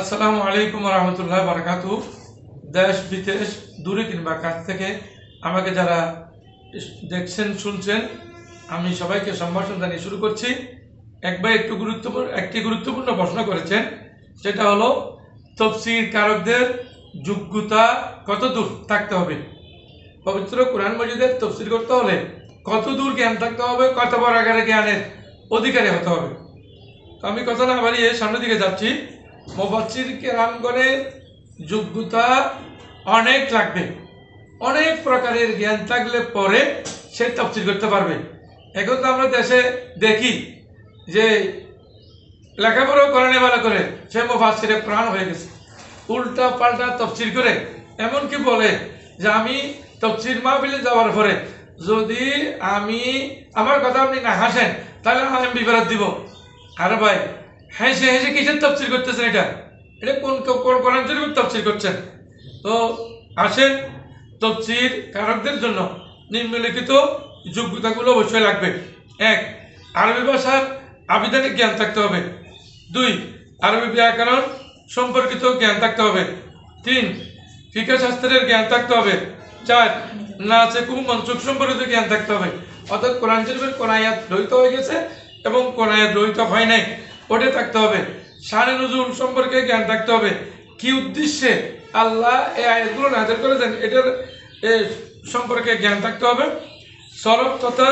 আসসালামু আলাইকুম রহমতুল্লাহ বারকাতু। দেশ, বিদেশ, দূরে কিংবা কাছ থেকে আমাকে যারা দেখছেন, শুনছেন, আমি সবাইকে সম্ভাষণ জানিয়ে শুরু করছি। একবার একটু গুরুত্বপূর্ণ একটি গুরুত্বপূর্ণ প্রশ্ন করেছেন, সেটা হলো, তফসির কারকদের যোগ্যতা কত দূর থাকতে হবে? পবিত্র কোরআন মজিদের তফসির করতে হলে কত দূর জ্ঞান থাকতে হবে? কত বড় আকারে জ্ঞানের অধিকারী হতে হবে? তো আমি কথা না বাড়িয়ে সামনের দিকে যাচ্ছি। মোবাচ্চির কেরামগণের যোগ্যতা অনেক লাগবে। অনেক প্রকারের জ্ঞান থাকলে পরে সে তফসিল করতে পারবে। এখন তো আমরা দেশে দেখি যে লেখাপড়াও করে ভালো করে, সে মোবাচ্চিরে প্রাণ হয়ে গেছে। উল্টা পাল্টা তফসিল করে এমনকি বলে যে আমি তফসিল মাহবিলে যাওয়ার পরে যদি আমি, আমার কথা আপনি না হাসেন, তাহলে আমি বিপরাত দিব। আরে ভাই হেসে হেসে কিসের তফসিল করতেছেন এটা? এটা কোন কোন কোরআন শরীফের তফসিল করছেন? তো আসেন তফসির কারকদের জন্য নিম্নলিখিত যোগ্যতাগুলো অবশ্যই লাগবে। এক, আরবি ভাষার আবিধানিক জ্ঞান থাকতে হবে। দুই, আরবি ব্যাকরণ সম্পর্কিত জ্ঞান থাকতে হবে। তিন, ফিকা শাস্ত্রের জ্ঞান থাকতে হবে। চার, নাচে খুব মনসুখ সম্পর্কিত জ্ঞান থাকতে হবে। অর্থাৎ কোরআন শরীফের কোন আয়াত রহিত হয়ে গেছে এবং কোন আয়াত রহিত হয় নাই। ওটা থাকতে হবে। শানে নজরুল সম্পর্কে জ্ঞান থাকতে হবে। কি উদ্দেশ্যে আল্লাহ এই আয়াতগুলো নাজের করেছেন এটার এ, সম্পর্কে জ্ঞান থাকতে হবে। সরব তথা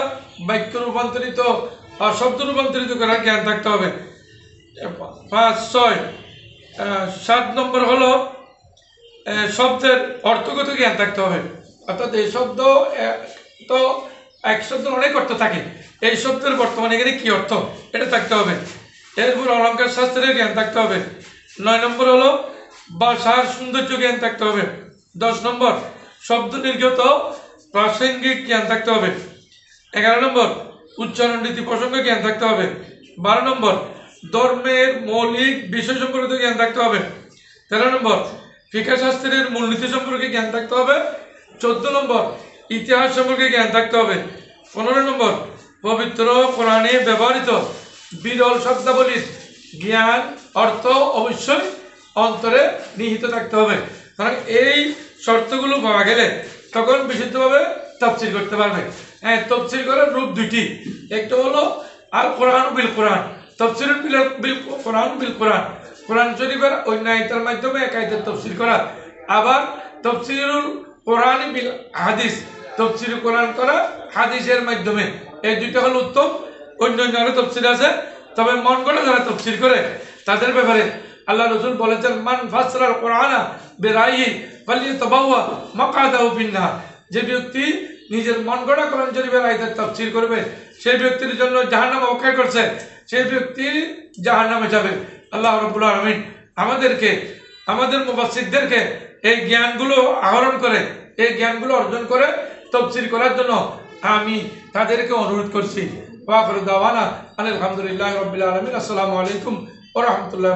বাক্য রূপান্তরিত শব্দ রূপান্তরিত করার জ্ঞান থাকতে হবে। পাঁচ ছয় সাত নম্বর হলো শব্দের অর্থগত জ্ঞান থাকতে হবে। অর্থাৎ এই শব্দ তো এক শব্দের অনেক অর্থ থাকে। এই শব্দের বর্তমানে এখানে কী অর্থ? এটা থাকতে হবে। এরপর অলঙ্কার শাস্ত্রের জ্ঞান থাকতে হবে। নয় নম্বর হলো ভাষার সৌন্দর্য জ্ঞান থাকতে হবে। দশ নম্বর, শব্দ নির্গত প্রাসঙ্গিক জ্ঞান থাকতে হবে। এগারো নম্বর, উচ্চারণ রীতি প্রসঙ্গে জ্ঞান থাকতে হবে। বারো নম্বর, ধর্মের মৌলিক বিষয় সম্পর্কিত জ্ঞান থাকতে হবে। তেরো নম্বর, ফিকা শাস্ত্রের মূলনীতি সম্পর্কে জ্ঞান থাকতে হবে। চোদ্দ নম্বর, ইতিহাস সম্পর্কে জ্ঞান থাকতে হবে। পনেরো নম্বর, পবিত্র কোরআনে ব্যবহৃত বিরল শব্দাবলীর জ্ঞান, অর্থ অবশ্যই অন্তরে নিহিত থাকতে হবে। কারণ এই শর্তগুলো পাওয়া গেলে তখন বিশুদ্ধভাবে তফসিল করতে পারবে। হ্যাঁ তফসিল করার রূপ দুইটি। একটা হলো আর কোরআন বিল কোরআন। তফসিল বিল বিল কোরআন বিল কোরআন। কোরআন শরীফের অন্য মাধ্যমে এক আয়তের তফসিল করা। আবার তফসিলুল কোরআন বিল হাদিস। তফসিল কোরআন করা হাদিসের মাধ্যমে। এই দুইটা হলো উত্তম। অন্য অন্য আরও তফসিল আছে, তবে মন করে যারা তফসিল করে, তাদের ব্যাপারে আল্লাহ রসুল বলেছেন, মান ফাসরাল কোরআনা বেরাই ফালিয়ে তবাউয়া মাকাদাউ ফিন্নার যে ব্যক্তি নিজের মন গড়া কোরআন শরীফের আয়াতের তাফসীর করবে, সেই ব্যক্তির জন্য জাহান্নাম অপেক্ষা করছে, সেই ব্যক্তি জাহান্নামে যাবে। আল্লাহ রাব্বুল আলামিন আমাদেরকে, আমাদের মুফাসসিরদেরকে এই জ্ঞানগুলো আহরণ করে, এই জ্ঞানগুলো অর্জন করে তফসির করার জন্য আমি তাদেরকে অনুরোধ করছি ওয়াকর দাওয়ানা আলহামদুলিল্লাহ রবিল আলমিন আসসালামু আলাইকুম ও রহমতুল্লাহ